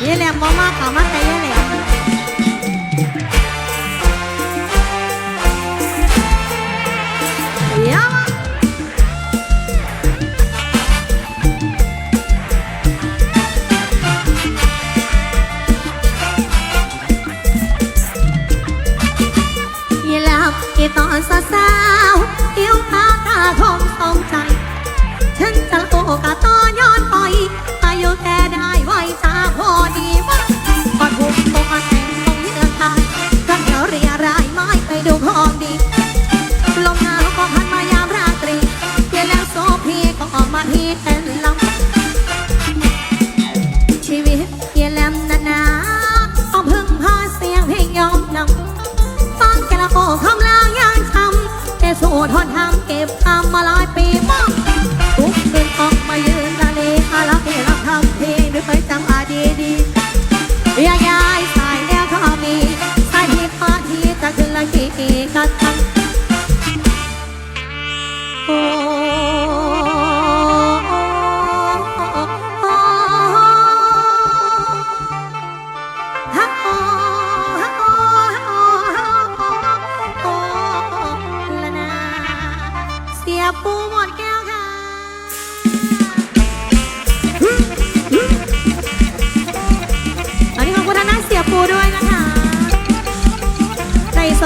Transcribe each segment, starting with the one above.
เยแหลมบ่มากเอามาแต่เยแหลมเดี๋ยวมาเยแหลมอีตอนสาวเที่ยวพาตาทมสมใจ ฉันจะโอกาสต่อ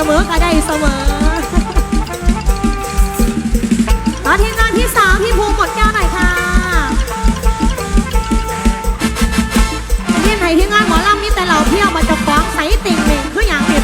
มอก็ได้เสมอ ตอนทีมงานที่สามพี่ภูมิหมดแก้วหน่อยค่ะทีมไหนที่งานหมอลำมีแต่เราเที่ยวมาจะฟ้องใส่ติ่งหนึ่งคืออย่างเดียว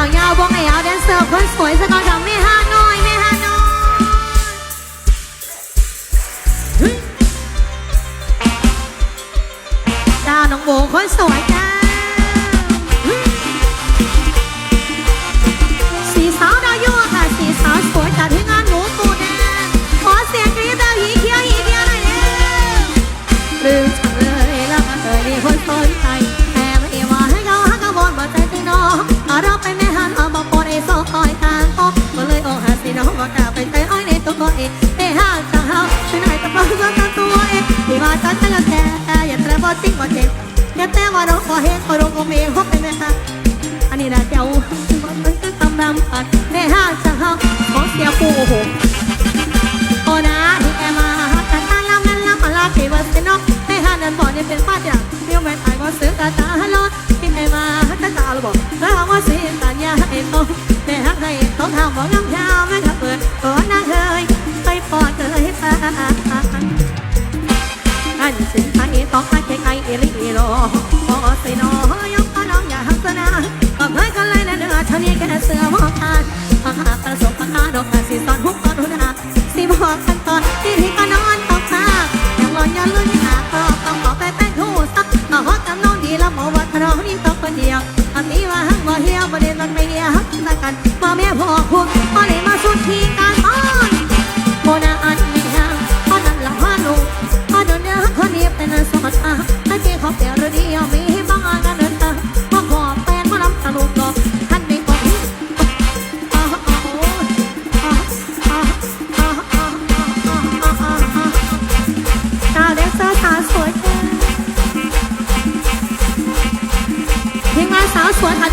บนเจ้ายาวบงไอ้เอาแดนเซอร์คนสวยสกอนกับแม่ฮาน้อยแม่ฮาน้อยเฮ้ยจ้าน้องโบคนสวยจ้าสีสาวดาวยั่วค่ะสีสาวสวยจากที่งานหมูตูแดงขอเสียงกรี๊ดดาวหีเขียวหีเดียวหน่อยเด้อลืมจังเลยแล้วก็เคยมีคนสนใจ ต่บ่จริงบ่เจ็บอย่แต่ว่าเราขอเห็นก็รู้ก็มีฮบไปแม่ฮะอันนี้นะเจ้ามันก็ตำรำปัดแม่ห่างจังเฮาขอเสียปูโอ้โหโอนาที่แกมาตาตาลำนั้นลำมาลาที่ว่าเสนอกในห้หานันบอกนี่เป็นป้าจังเดียวแม่ตายว่าซื้อตาตาฮัลโหลที่แกมาตาตาเราบอกแล้วว่าสิตาญาให้ตงแม่ฮักให้ต้องทำบอกน้น กันนี้ว่าหักบ่เหี่ยวบ่เด่นมันไม่เหี่ยวหักสักกันบ่แม่พ่อพวกพอเลยมาสุดที่การตอนโมนาอันไม่ห่างบ่นั่นละพานุบ่โดนเนื้อคนนี้เป็นสอดตาให้เจ้าเขาเปลี่ยนเดียวมีบางอันกันเดินตาพอขอแป้งม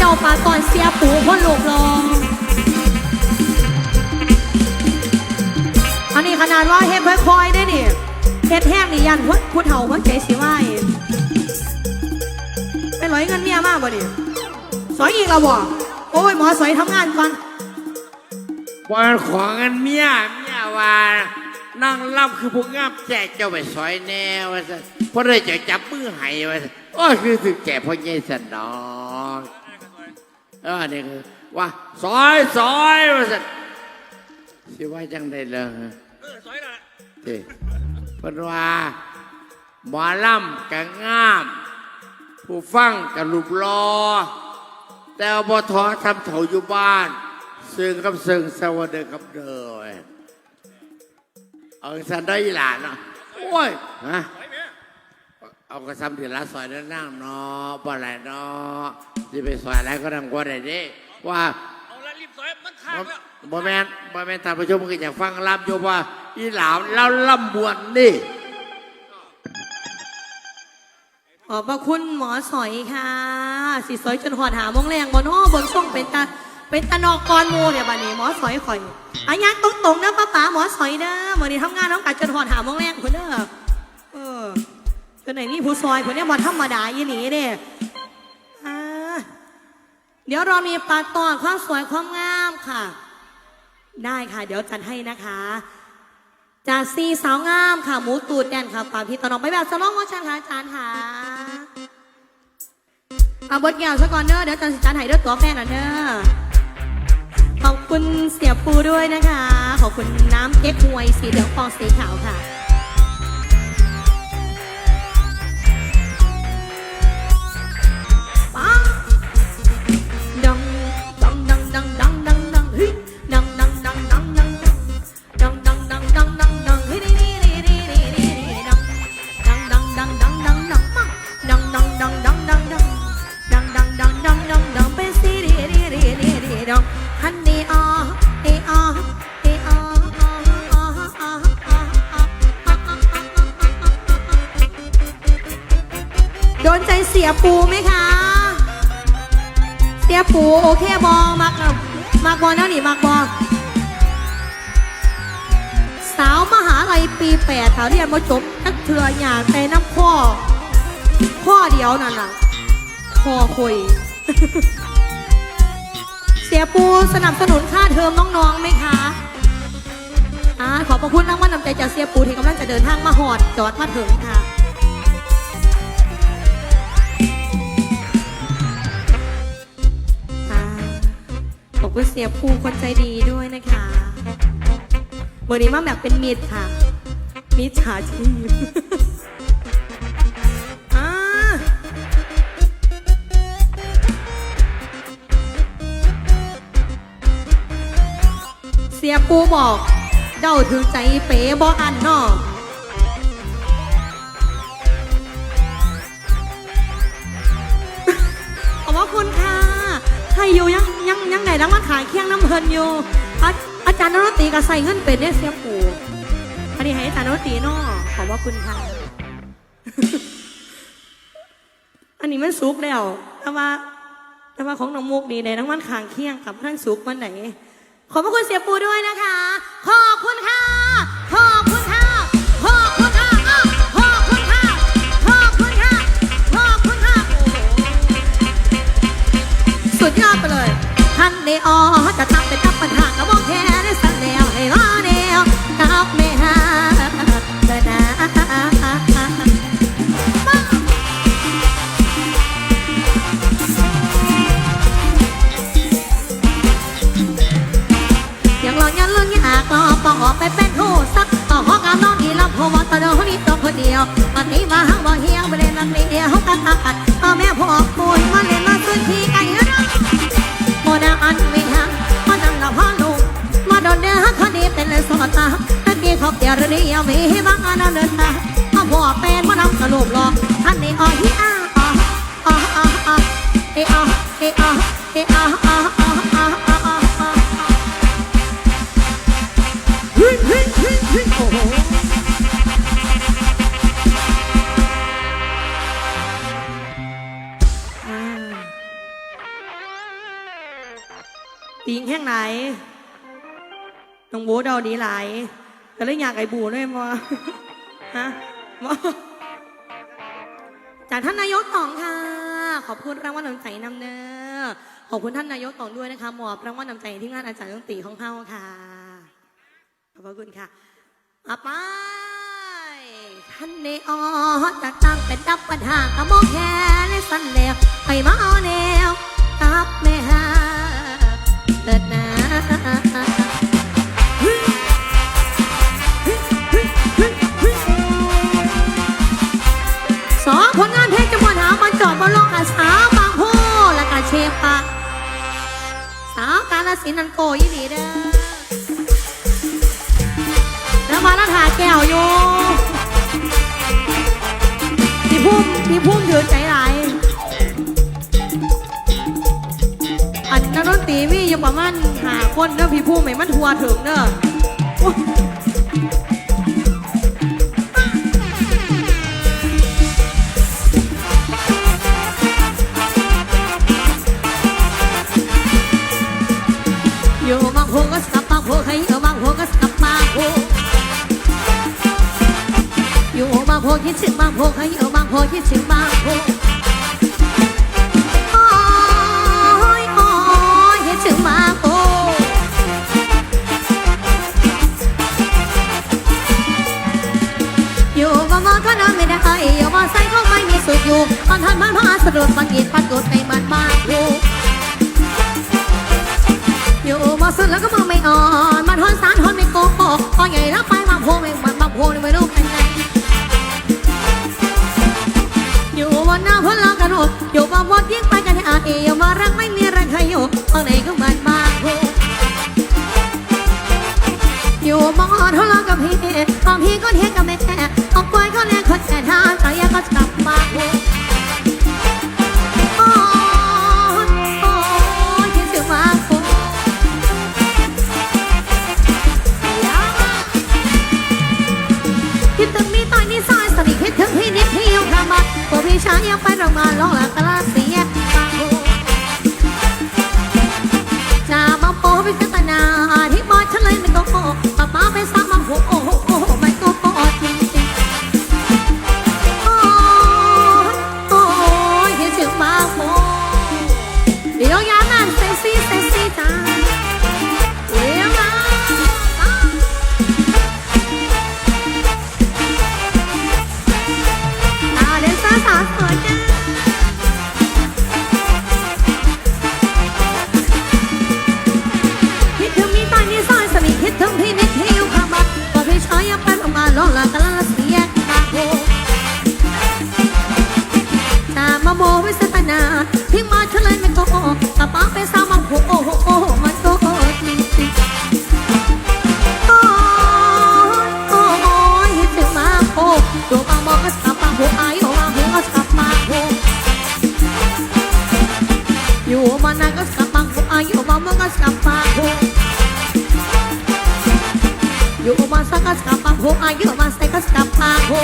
าเดาปลาตอนเสียปูคนลูกรองอันนี้ขนาดว่าเฮ็ดค่อยๆได้นี่เฮ็ดแห้งนี่ยันพุทผู้เฒ่าพิ่นใจสิไหวไปร้อยเงินเมียมากบ่ดิสอยอีกแล้วบ่โอ้ยหมอสอยทำงานก่อนวันของเงินเมียเมียว่านั่งรับคือพวกงามแจกเจ้าไปซอยแนวว่าเพราะได้จะจับมือให้ว่าซะโอ้ยคือถึงแก่พ่อใหญ่สันดอก เออนี่คือว่าซอยซอยว่าซะสิว่าจังได้เลยเออสวยละเด้เพิ่นว่าหมอลำกังาม ผู้ฟังกับรูปรอ แต่บทอทำเถาอยู่บ้าน ซึ่งกับซึ่งสวัสดีครับเด้อเอาสันได้อีหลานเนาะโอ้ยฮะสวยไหม เอากระซำทีละซอยนั่นนั่งเนาะบ่อะไรเนาะจะไปซอยอะไรก็ทำก็ได้เด้ว่าเอาละรีบสวยมันขาดบ่แล้วบ่แม่นบ่แม่นท่านผู้ชมก็อยากฟังลำอยู่ว่า อีหลาวเล่าล่ำบวนนี่ขอบพระคุณหมอสอยค่ะ สิสอยจนหอดหามงแรงบนห้อบนส่งเป็นตาเป็นตานอกกรหมูเนี่ยบัดนี้หมอสอยข่อยอันยังตรงๆนะป้าป๋าหมอสอยเด้อวันนี้ทำงานน้องกัดจนหอดหามงแรงคนเด้อเออ จนไหนนี่ผู้ซอยคนเนี้ยบอธรรมดายี่หนีเด้อ่าเดี๋ยวเรามีปาตอนความสวยความงามค่ะ ได้ค่ะ เดี๋ยวจัดให้นะคะจากซีสาวงามค่ะ หมูตูดแดนค่ะฝาพี่ตอนน้องไปแบบสลองวชันค่ะอาจารย์ค่ะเอาบทแก้วซะก่อนเด้อเดี๋ยวจารย์สิจานให้เด้อตัวแฟนอะเด้อขอบคุณเสียปูด้วยนะคะ ขอบคุณน้ำเก๊กฮวยสีเหลืองฟองสีขาวค่ะ ปีแปดค่ะเรียนมาจบนักเถื่อหยาดแต่น้ำข้อข้อเดียวนั่นน่ะข้อคุย เสียปูสนับสนุนค่าเทอมน้องๆไหมคะอ่าขอบพระคุณรางวัลนำใจจากเสียปูที่กำลังจะเดินทางมาหอดจอดมาถึงค่ะขอบคุณเสียภูคนใจดีด้วยนะคะวันนี้มาแบบเป็นมิตรค่ะ มิจฉาชีพอ่าเสียปูบอก เดาถึงใจเป๋บออันนอขอบพระคุณค่ะใครอยู่ยังยังยังไหนแล้วมาขายเคียงน้ำเพลินอยู่ อาอาจารย์นรตีก็ใส่เงินเป็นเนี่ยเสียปู นี้ให้อารย์นรตีนอขอบคุณค่ะ อันนี้มันสุกแล้ว แต่ว่า แต่ว่าของน้องมุกนี่ในน้ำมันขางเคียงกับท่านสุกมันไหน ขอบพระคุณเสียปูด้วยนะคะ ขอบคุณค่ะ ลุ้นอยากรอปอไปเป็นผู้สักต่อห้องการนอนอีลำพอตะโดนี่ตัวคนเดียววันนี้มาห้างบ่เฮียงไปเล่นนักเรียห้องกันตัดพ่อแม่พ่อปูนมาเล่นมาซื้อที่ไก่เนาะโมนาอันไม่หังมานั่งนับพ่อลูกมาโดนเนื้อคดีเป็นเลยสอนตาตะกี้เขาเกียร์เรียวมีบางอันเดินตามาพ่อเป็นมานำกระโหลกหลอกท่านนี่อ๋อฮิอ น้องโบเดาดีหลายก็เลยอยากไอ้บูด้วยมอฮะมอจากท่านนายกต่องค่ะ ขอบคุณรางวัลน้ำใจนำเนื้อขอบคุณท่านนายกต่องด้วยนะคะมอบรางวัลน้ำใจที่งานอาจารย์ต้องตีของเฮาค่ะขอบคุณค่ะอาไปท่านเนอจากตั้งเป็นดับปัญหากรมองแค่ในสันเดีวไปมาเอาแนวกับแม่ฮะเติดนา ก็สาวบางโพและกาเชฟปะสาวกาลสินันโกยี่หลีเด้อแล้วมาแล้วถาแก้วโยพี่พุ่มพี่พุ่มเดือใจไหลอันนั้นตีมี่ยังประมาณหาคนเด้อพี่พุ่มไม่มันทัวถึงเด้อ คิดถึงบางโพขยี้บางโพคิดถึงบางโพอ้อยอ้อยคิดถึงบางโพอยู่บ่มอก็นอนไม่ได้อยู่บ่ใส่ก็ไม่มีสุขอยู่ปันทันพันพอสรุปปันยีพันกดในมันบายู่อยู่บ่สุดแล้วก็มองไม่อ่อนมันหอนสารหอนไม่โกหกพอใหญ่แล้วไป ますか who are you my status กับมา who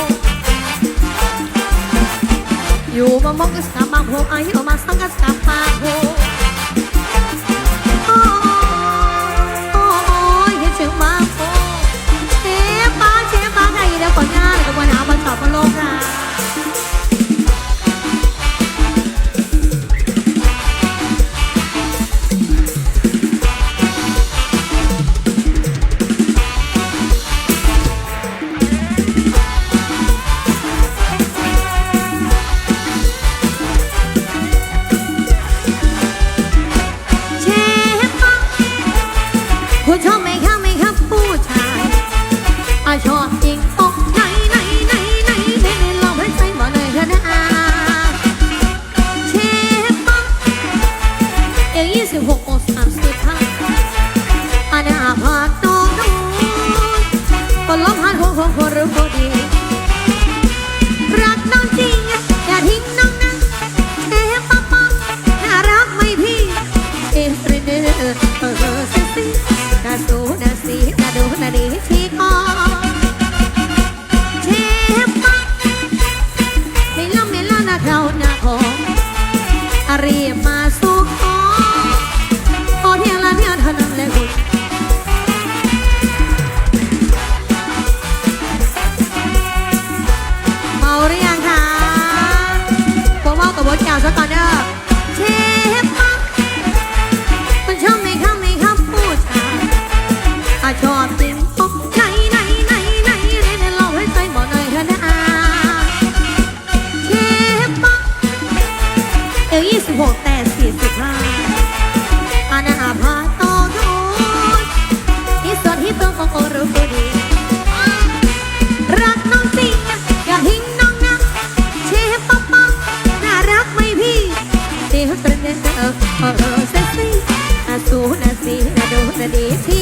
you มามองกับมา who are you my status กับมา who Pradesh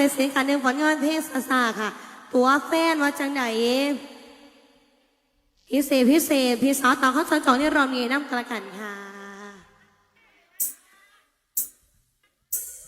เสสิค่ะหนึ่งผลงานเพลงสาสาค่ะ ตัวแฟนว่าจังไหนพิเศษพิเศษพิซซ่าต่อข้าจอจองนี่เรามีน้ำกระกันค่ะ